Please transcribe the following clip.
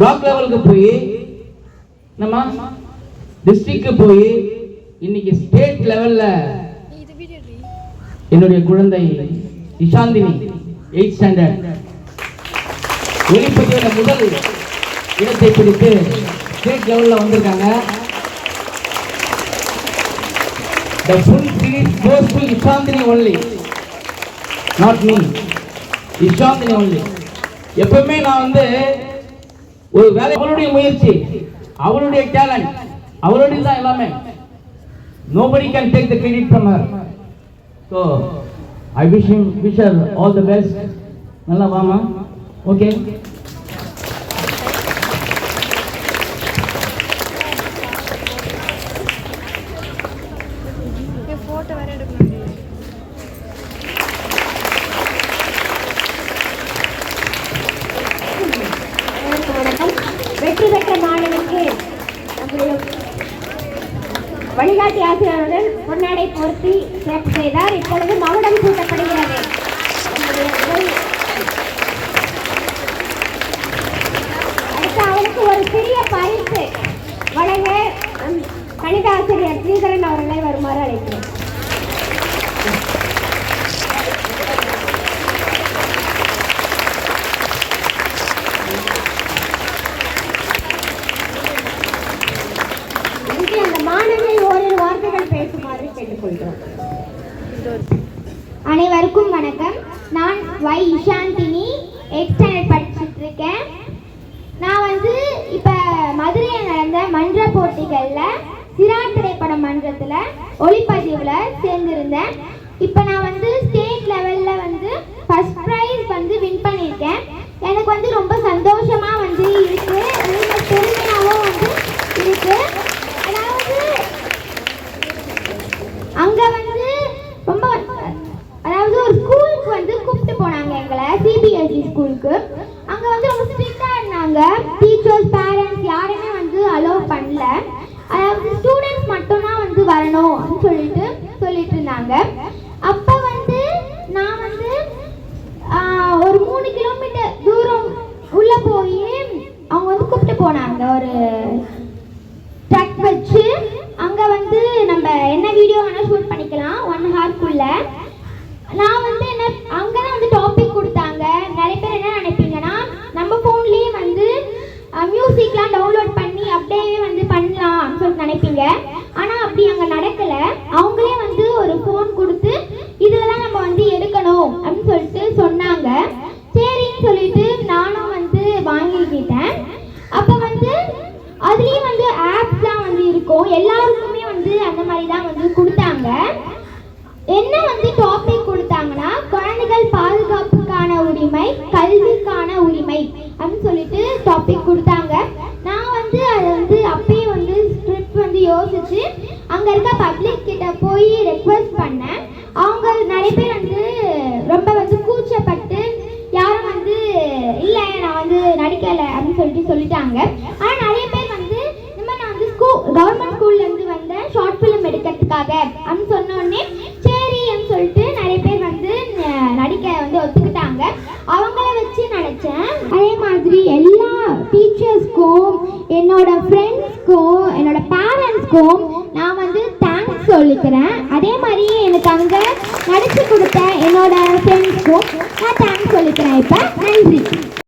Black லெவலுக்கு போய் நம்ம டிஸ்ட்ரிக்ட்க்கு போய் இன்னைக்கு ஸ்டேட் லெவல்ல என்னுடைய குழந்தை இஷாந்தினி எயிட் ஸ்டாண்டர்ட் ஒலிப்பதிவில் முதல் இடத்தை பிடித்து ஸ்டேட் லெவல்ல வந்திருக்காங்க. The full series goes to Ishantini only. Not me. இஷாந்தினி only. எப்பவுமே நான் வந்து ஒரு வேலை அவளுடைய முயற்சி அவளுடைய டேலண்ட் அவளுடைய தான் எல்லாமே nobody can take the credit from her so I wish wish all the best நல்லா வாமா ஓகே வழிகாட்டி ஆசிரியருடன் பொன்னாடை பொருத்தி சிறப்பு செய்தார். இப்பொழுது மகுடம் சூட்டப்படுகிறது. அடுத்து அவருக்கு ஒரு சிறிய பரிசு வழங்க கணித ஆசிரியர் ஸ்ரீதரன் அவர்களை வருமாறு அழைக்கிறேன். கேட்டுக்கொள்கிறோம் அனைவருக்கும் வணக்கம். நான் வை இஷாந்தினி எயிட் ஸ்டாண்டர்ட் படிச்சுட்டு இருக்கேன் நான் வந்து இப்போ மதுரையில் நடந்த மன்ற போட்டிகளில் சிரா திரைப்பட மன்றத்தில் ஒளிப்பதிவில் சேர்ந்திருந்தேன். இப்போ நான் வந்து ஸ்டேட் லெவலில் வந்து ஃபர்ஸ்ட் ப்ரைஸ் வந்து வின் பண்ணியிருக்கேன். எனக்கு வந்து ரொம்ப சந்தோஷமாக வந்து இருக்கு ரொம்ப பெருமையாகவும் வந்து இருக்கு அதாவது அங்க வந்து ரொம்ப அதாவது ஒரு ஸ்கூலுக்கு வந்து கூப்பிட்டு போனாங்க எங்களை சிபிஎஸ்இ ஸ்கூலுக்கு அங்க வந்து ரொம்ப ஸ்ட்ரிக்டா இருந்தாங்க டீச்சர்ஸ் பேரண்ட்ஸ் யாருமே வந்து அலோவ் பண்ணல அதாவது ஸ்டூடெண்ட்ஸ் மட்டும்தான் வந்து வரணும் அப்படின்னு சொல்லிட்டு சொல்லிட்டு இருந்தாங்க அப்போ வந்து நான் வந்து ஒரு மூணு கிலோமீட்டர் தூரம் உள்ள போய் அவங்க வந்து கூப்பிட்டு போனாங்க. ஒரு ட்ரக் வச்சு. அங்கே வந்து நம்ம என்ன வீடியோ வேணால் ஷூட் பண்ணிக்கலாம். ஒன் ஹார்க்குள்ள நான் வந்து என்ன அங்கே தான் வந்து டாபிக் கொடுத்தாங்க. நிறைய பேர் என்ன நினைப்பீங்கன்னா நம்ம ஃபோன்லேயே வந்து மியூசிக்லாம் டவுன்லோட் பண்ணி அப்படியே வந்து பண்ணலாம் அப்படின்னு சொல்லிட்டு நினைப்பீங்க ஆனால் அப்படி அங்கே நடக்கலை அவங்களே வந்து ஒரு ஃபோன் கொடுத்து இதில் தான் நம்ம வந்து எடுக்கணும் அப்படின்னு சொல்லிட்டு சொன்னாங்க சரின்னு சொல்லிட்டு நானும் வந்து வாங்கிக்கிட்டேன் அப்போ வந்து அதுலேயும் வந்து ஆப்ஸ்லாம் வந்து இருக்கும். எல்லாருக்குமே வந்து அந்த மாதிரி தான் வந்து கொடுத்தாங்க. என்ன வந்து டாபிக் கொடுத்தாங்கன்னா குழந்தைகள் பாதுகாப்புக்கான உரிமை கல்விக்கான உரிமை அப்படின்னு சொல்லிட்டு டாபிக் கொடுத்தாங்க. நான் வந்து அதை வந்து அப்பயே வந்து ஸ்கிரிப்ட் வந்து யோசிச்சு அங்க இருக்க பப்ளிக் கிட்ட போய் ரெக்வஸ்ட் பண்ணேன். அவங்க நிறைய பேர் வந்து ரொம்ப வந்து கூச்சப்பட்டு யாரும் வந்து இல்லை நான் வந்து நடிக்கலை அப்படின்னு சொல்லிட்டு சொல்லிட்டாங்க ஆனால் நிறைய பேர் வந்து இந்த மாதிரி நான் வந்து ஸ்கூல் கவர்மெண்ட் ஸ்கூல்ல இருந்து வந்தேன் ஷார்ட் ஃபிலிம் நடிக்காத அப்படின்னு சொன்னோடனே சரின்னு சொல்லிட்டு நிறைய பேர் வந்து நடிக்க வந்து ஒத்துக்கிட்டாங்க. அவங்கள வச்சு நினச்சேன் அதே மாதிரி எல்லா டீச்சர்ஸ்க்கும் என்னோட ஃப்ரெண்ட்ஸ்க்கும் என்னோட பேரண்ட்ஸ்க்கும் நான் வந்து தேங்க்ஸ் சொல்லிக்கிறேன். அதே மாதிரி எனக்கு அங்கே நடிச்சு கொடுத்த என்னோட ஃப்ரெண்ட்ஸ்க்கும் நான் தேங்க்ஸ் சொல்லிக்கிறேன். இப்போ நன்றி.